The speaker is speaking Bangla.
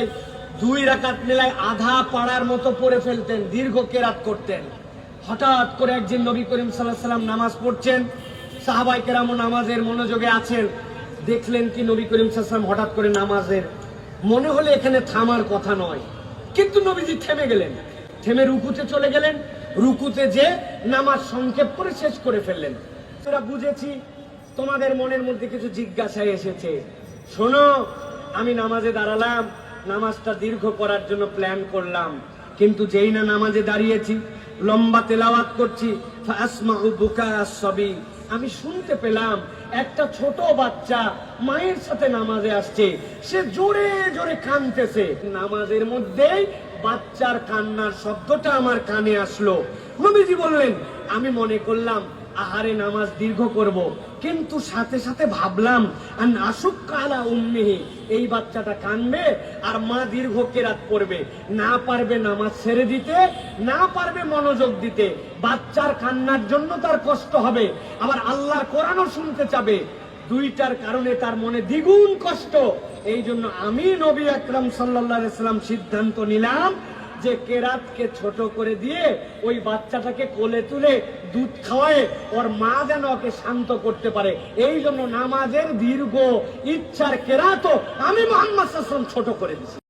বেলায় দুই রাকাত মিলায় আধা পাড়ার মতো পড়ে ফেলতেন, দীর্ঘ কেরাত করতেন। হঠাৎ করে একদিন নবী করিম সাল্লাহ সাল্লাম নামাজ পড়ছেন সাহাবাই কেরামও নামাজের মনোযোগে আছেন। দেখলেন কি নবী করিম সাল্লাম হঠাৎ করে নামাজের মনে হলে এখানে থামার কথা নয়। কিন্তু নবীজি থেমে গেলেন। থেমে রুকুতে চলে গেলেন। রুকুতে যে নামাজ সংক্ষেপ করে শেষ করে ফেললেন। তোরা বুঝেছি, তোমাদের মনের মধ্যে কিছু জিজ্ঞাসা এসেছে। শোনো, আমি নামাজে দাঁড়ালাম নামাজটা দীর্ঘ করার জন্য প্ল্যান করলাম। কিন্তু যেই না নামাজে দাঁড়িয়েছি, লম্বা তেলাওয়াত করছি সবই আমি শুনতে পেলাম, একটা ছোট বাচ্চা মায়ের সাথে নামাজে আসছে। সে জোরে জোরে কানতেছে। নামাজের মধ্যেই বাচ্চার কান্নার শব্দটা আমার কানে আসলো। নবীজি বললেন, আমি মনে করলাম আহারে নামাজ দীর্ঘ করব। কিন্তু সাথে সাথে ভাবলাম আর নাসুক কালা উম্মিহি। এই বাচ্চাটা কানবে আর মা দীর্ঘ কেরাত করবে না পারবে নামাজ ছেড়ে দিতে, না পারবে মনোযোগ দিতে। বাচ্চার কান্নার জন্য তার কষ্ট হবে। আবার আল্লাহর কোরআনও শুনতে চাবে। দুইটার কারণে তার মনে দ্বিগুণ কষ্ট। এই জন্য আমি নবী আকরাম সাল্লাম সিদ্ধান্ত নিলাম যে কেরাত কে ছোট করে দিয়ে ওই বাচ্চাটাকে কোলে তুলে দুধ খাওয়ায়, ওর মা যেন ওকে শান্ত করতে পারে। এই জন্য নামাজের দীর্ঘ ইচ্ছার কেরাতও আমি মোহাম্মদ ছোট করে দিছি।